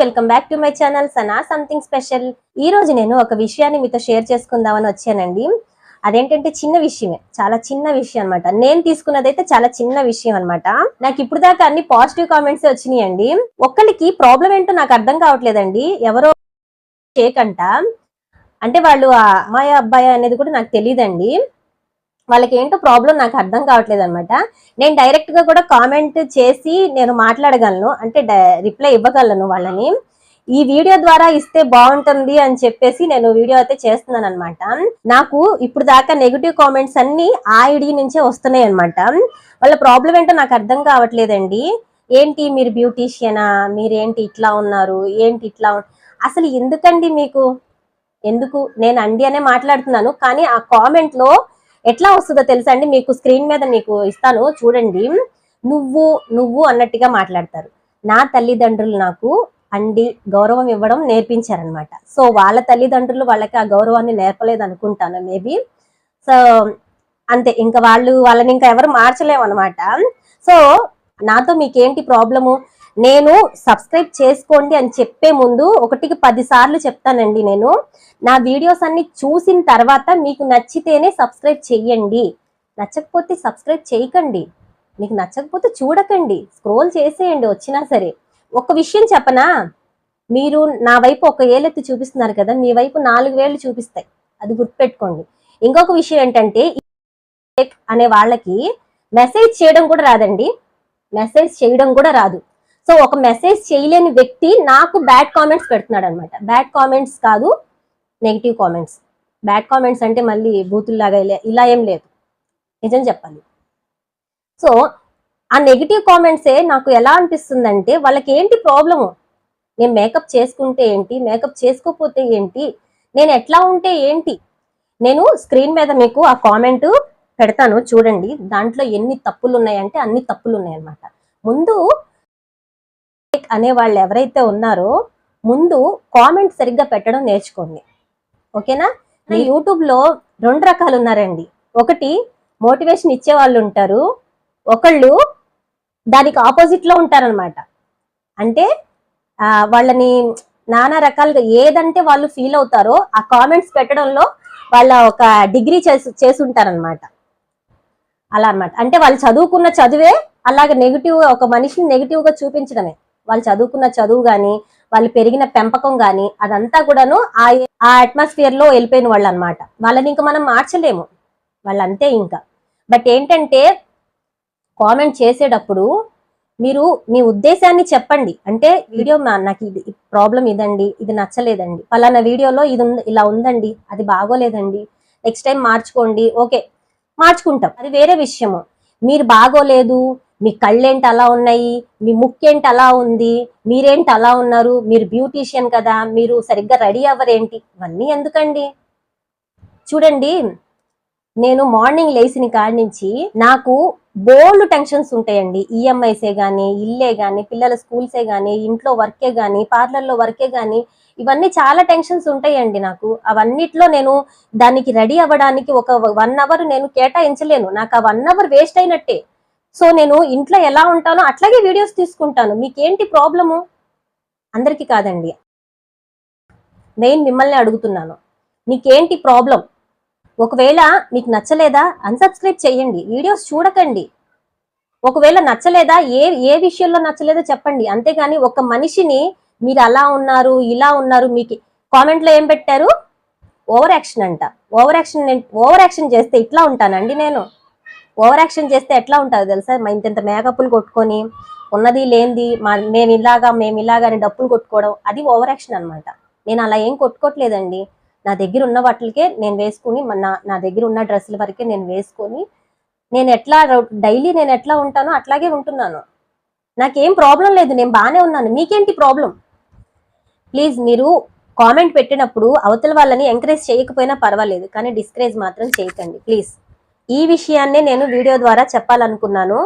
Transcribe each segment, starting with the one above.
Welcome back to my channel Sana something special. ఈ రోజు నేను ఒక విషయాన్ని మీతో షేర్ చేసుకుందామని వచ్చానండి. అదేంటంటే చిన్న విషయమే చాలా చిన్న విషయం అన్నమాట. నేను తీసుకున్నదైతే చాలా చిన్న విషయం అనమాట నాకు ఇప్పుడు దాకా అన్ని పాజిటివ్ కామెంట్స్ వచ్చినాయండి. ఒక్కరికి ప్రాబ్లం ఏంటో నాకు అర్థం కావట్లేదండి. ఎవరో షేక్ అంట. అంటే వాళ్ళు ఆ అమ్మాయి అబ్బాయి అనేది కూడా నాకు తెలియదండి. వాళ్ళకి ఏంటో ప్రాబ్లం నాకు అర్థం కావట్లేదు అనమాట నేను డైరెక్ట్గా కూడా కామెంట్ చేసి నేను మాట్లాడగలను అంటే రిప్లై ఇవ్వగలను వాళ్ళని. ఈ వీడియో ద్వారా ఇస్తే బాగుంటుంది అని చెప్పేసి నేను వీడియో అయితే చేస్తున్నాను అనమాట నాకు ఇప్పుడు దాకా నెగిటివ్ కామెంట్స్ అన్ని ఆ ఐడి నుంచే వస్తున్నాయి అనమాట వాళ్ళ ప్రాబ్లం ఏంటో నాకు అర్థం కావట్లేదండి. ఏంటి మీరు బ్యూటీషియనా? మీరేంటి ఇట్లా ఉన్నారు? ఏంటి ఇట్లా అసలు ఎందుకండి మీకు? ఎందుకు? నేను అండి అనే మాట్లాడుతున్నాను కానీ ఆ కామెంట్లో ఎట్లా వస్తుందో తెలుసా అండి? మీకు స్క్రీన్ మీద మీకు ఇస్తాను చూడండి. నువ్వు నువ్వు అన్నట్టుగా మాట్లాడతారు. నా తల్లిదండ్రులు నాకు అండి గౌరవం ఇవ్వడం నేర్పించారనమాట సో వాళ్ళ తల్లిదండ్రులు వాళ్ళకి ఆ గౌరవాన్ని నేర్పలేదు అనుకుంటాను మేబీ. సో అంతే. ఇంకా వాళ్ళు వాళ్ళని ఇంకా ఎవరు మార్చలేము అనమాట సో నాతో మీకేంటి ప్రాబ్లము? నేను సబ్స్క్రైబ్ చేసుకోండి అని చెప్పే ముందు ఒకటికి పదిసార్లు చెప్తానండి నేను. నా వీడియోస్ అన్ని చూసిన తర్వాత మీకు నచ్చితేనే సబ్స్క్రైబ్ చెయ్యండి. నచ్చకపోతే సబ్స్క్రైబ్ చేయకండి. మీకు నచ్చకపోతే చూడకండి. స్క్రోల్ చేసేయండి వచ్చినా సరే. ఒక విషయం చెప్పనా? మీరు నా వైపు ఒక ఏలెత్తి చూపిస్తున్నారు కదా మీ వైపు నాలుగు వేలు చూపిస్తాయి. అది గుర్తుపెట్టుకోండి. ఇంకొక విషయం ఏంటంటే అనే వాళ్ళకి మెసేజ్ చేయడం కూడా రాదండి. మెసేజ్ చేయడం కూడా రాదు. సో ఒక మెసేజ్ చేయలేని వ్యక్తి నాకు బ్యాడ్ కామెంట్స్ పెడుతున్నాడు అనమాట బ్యాడ్ కామెంట్స్ కాదు నెగిటివ్ కామెంట్స్ బ్యాడ్ కామెంట్స్ అంటే మళ్ళీ బూతుల్లాగా ఇలా- ఇలా ఏం లేదు. నిజం చెప్పాలి. సో ఆ నెగిటివ్ కామెంట్సే నాకు ఎలా అనిపిస్తుందంటే వాళ్ళకి ఏంటి ప్రాబ్లము నేను మేకప్ చేసుకుంటే ఏంటి? మేకప్ చేసుకోకపోతే ఏంటి? నేను ఎట్లా ఉంటే ఏంటి? నేను స్క్రీన్ మీద మీకు ఆ కామెంట్ పెడతాను చూడండి. దాంట్లో ఎన్ని తప్పులు ఉన్నాయంటే అన్ని తప్పులు ఉన్నాయన్నమాట ముందు అనే వాళ్ళు ఎవరైతే ఉన్నారో ముందు కామెంట్ సరిగ్గా పెట్టడం నేర్చుకోండి. ఓకేనా? ఈ యూట్యూబ్లో రెండు రకాలు ఉన్నారండి. ఒకటి మోటివేషన్ ఇచ్చే వాళ్ళు ఉంటారు. ఒకళ్ళు దానికి ఆపోజిట్లో ఉంటారనమాట అంటే వాళ్ళని నానా రకాలుగా ఏదంటే వాళ్ళు ఫీల్ అవుతారో ఆ కామెంట్స్ పెట్టడంలో వాళ్ళ ఒక డిగ్రీ చేసి చేసి ఉంటారనమాట అలా అన్నమాట. అంటే వాళ్ళు చదువుకున్న చదువే అలాగే నెగిటివ్ ఒక మనిషిని నెగిటివ్గా చూపించడమే. వాళ్ళు చదువుకున్న చదువు కానీ వాళ్ళు పెరిగిన పెంపకం కానీ అదంతా కూడాను ఆ ఆ అట్మాస్ఫియర్లో వెళ్ళిపోయిన వాళ్ళు అనమాట వాళ్ళని ఇంకా మనం మార్చలేము. వాళ్ళు అంతే ఇంకా. బట్ ఏంటంటే కామెంట్ చేసేటప్పుడు మీరు మీ ఉద్దేశాన్ని చెప్పండి. అంటే వీడియో నాకు ఇది ప్రాబ్లం ఇదండి ఇది నచ్చలేదండి. పలానా వీడియోలో ఇది ఇలా ఉందండి అది బాగోలేదండి నెక్స్ట్ టైం మార్చుకోండి ఓకే మార్చుకుంటాం. అది వేరే విషయము. మీరు బాగోలేదు మీ కళ్ళేంటి అలా ఉన్నాయి? మీ ముక్కేంటి అలా ఉంది? మీరేంటి అలా ఉన్నారు? మీరు బ్యూటీషియన్ కదా? మీరు సరిగ్గా రెడీ అవ్వరేంటి? ఇవన్నీ ఎందుకండి? చూడండి నేను మార్నింగ్ లేచిన కాడి నుంచి నాకు బోల్డ్ టెన్షన్స్ ఉంటాయండి. ఈఎంఐసే కానీ ఇల్లే కానీ పిల్లల స్కూల్సే కానీ ఇంట్లో వర్కే కానీ పార్లర్లో వర్కే కానీ ఇవన్నీ చాలా టెన్షన్స్ ఉంటాయండి నాకు. అవన్నిట్లో నేను దానికి రెడీ అవ్వడానికి ఒక వన్ అవర్ నేను కేటాయించలేను. నాకు ఆ వన్ అవర్ వేస్ట్ అయినట్టే. సో నేను ఇంట్లో ఎలా ఉంటానో అట్లాగే వీడియోస్ తీసుకుంటాను. మీకేంటి ప్రాబ్లము? అందరికీ కాదండి. మెయిన్ మిమ్మల్ని అడుగుతున్నాను. నీకేంటి ప్రాబ్లం? ఒకవేళ మీకు నచ్చలేదా? అన్సబ్స్క్రైబ్ చేయండి. వీడియోస్ చూడకండి. ఒకవేళ నచ్చలేదా? ఏ ఏ విషయంలో నచ్చలేదో చెప్పండి. అంతేగాని ఒక మనిషిని మీరు అలా ఉన్నారు ఇలా ఉన్నారు మీకు కామెంట్లో ఏం పెట్టారు? ఓవర్ యాక్షన్ అంట. ఓవర్ యాక్షన్ ఓవర్ యాక్షన్ చేస్తే ఇట్లా ఉంటానండి నేను. ఓవర్ యాక్షన్ చేస్తే ఎట్లా ఉంటుంది తెలుసా? మా ఇంత ఇంత మేకప్లు కొట్టుకొని ఉన్నది లేనిది మా మేము ఇలాగా మేము ఇలాగా అని డప్పులు కొట్టుకోవడం అది ఓవర్ యాక్షన్ అనమాట నేను అలా ఏం కొట్టుకోవట్లేదండి. నా దగ్గర ఉన్న వాటికే నేను వేసుకుని నా నా దగ్గర ఉన్న డ్రెస్సుల వరకే నేను వేసుకొని నేను ఎట్లా డైలీ నేను ఎట్లా ఉంటానో అట్లాగే ఉంటున్నాను. నాకేం ప్రాబ్లం లేదు నేను బాగానే ఉన్నాను. మీకేంటి ప్రాబ్లం? ప్లీజ్ మీరు కామెంట్ పెట్టినప్పుడు అవతల వాళ్ళని ఎంకరేజ్ చేయకపోయినా పర్వాలేదు కానీ డిస్కరేజ్ మాత్రం చేయకండి. ప్లీజ్. ఈ విషయాన్నే నేను వీడియో ద్వారా చెప్పాలనుకున్నాను.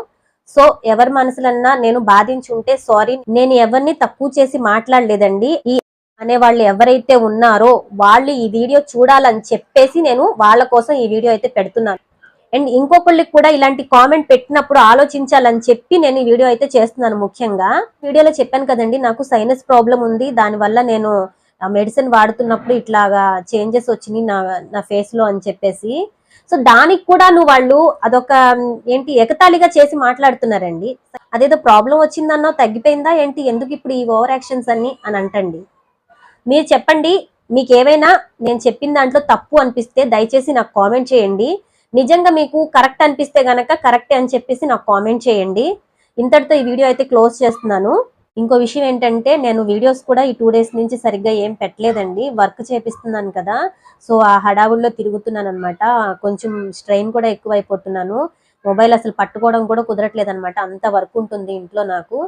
సో ఎవరి మనసులన్నా నేను బాధించుంటే సారీ. నేను ఎవరిని తక్కువ చేసి మాట్లాడలేదండి. ఈ అనే వాళ్ళు ఎవరైతే ఉన్నారో వాళ్ళు ఈ వీడియో చూడాలని చెప్పేసి నేను వాళ్ళ కోసం ఈ వీడియో అయితే పెడుతున్నాను. అండ్ ఇంకొకళ్ళకి కూడా ఇలాంటి కామెంట్ పెట్టినప్పుడు ఆలోచించాలని చెప్పి నేను ఈ వీడియో అయితే చేస్తున్నాను ముఖ్యంగా. వీడియోలో చెప్పాను కదండి నాకు సైనస్ ప్రాబ్లం ఉంది. దానివల్ల నేను మెడిసిన్ వాడుతున్నప్పుడు ఇట్లాగా చేంజెస్ వచ్చినాయి నా నా ఫేస్లో అని చెప్పేసి. సో దానికి కూడా నువ్వు వాళ్ళు అదొక ఏంటి ఎకతాళిగా చేసి మాట్లాడుతున్నారండి. అదేదో ప్రాబ్లం వచ్చిందన్నో తగ్గిపోయిందా ఏంటి ఎందుకు ఇప్పుడు ఈ ఓవర్ యాక్షన్స్ అన్ని అని అంటండి. మీరు చెప్పండి మీకు ఏవైనా నేను చెప్పిన దాంట్లో తప్పు అనిపిస్తే దయచేసి నాకు కామెంట్ చేయండి. నిజంగా మీకు కరెక్ట్ అనిపిస్తే గనక కరెక్టే అని చెప్పేసి నాకు కామెంట్ చేయండి. ఇంతటితో ఈ వీడియో అయితే క్లోజ్ చేస్తున్నాను. ఇంకో విషయం ఏంటంటే నేను వీడియోస్ కూడా ఈ టూ డేస్ నుంచి సరిగ్గా ఏం పెట్టలేదండి. వర్క్ చేపిస్తున్నాను కదా. సో ఆ హడావుల్లో తిరుగుతున్నాను అనమాట కొంచెం స్ట్రెయిన్ కూడా ఎక్కువైపోతున్నాను. మొబైల్ అసలు పట్టుకోవడం కూడా కుదరట్లేదు అనమాట అంత వర్క్ ఉంటుంది ఇంట్లో నాకు.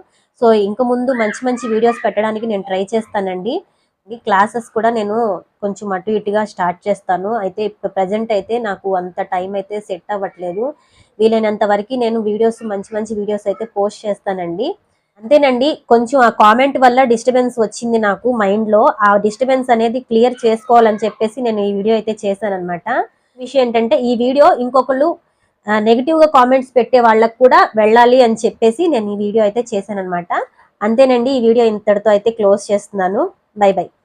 సో ఇంక ముందు మంచి మంచి వీడియోస్ పెట్టడానికి నేను ట్రై చేస్తానండి. క్లాసెస్ కూడా నేను కొంచెం అటు ఇటుగా స్టార్ట్ చేస్తాను. అయితే ఇప్పుడు ప్రజెంట్ అయితే నాకు అంత టైం అయితే సెట్ అవ్వట్లేదు. వీలైనంత వరకు నేను వీడియోస్ మంచి మంచి వీడియోస్ అయితే పోస్ట్ చేస్తానండి. అంతేనండి కొంచెం ఆ కామెంట్ వల్ల డిస్టర్బెన్స్ వచ్చింది నాకు మైండ్లో ఆ డిస్టర్బెన్స్ అనేది క్లియర్ చేసుకోవాలని చెప్పేసి నేను ఈ వీడియో అయితే చేశాను విషయం ఏంటంటే ఈ వీడియో ఇంకొకళ్ళు నెగిటివ్గా కామెంట్స్ పెట్టే వాళ్ళకు కూడా వెళ్ళాలి అని చెప్పేసి నేను ఈ వీడియో అయితే చేశాను అంతేనండి ఈ వీడియో ఇంతటితో అయితే క్లోజ్ చేస్తున్నాను. Bye bye.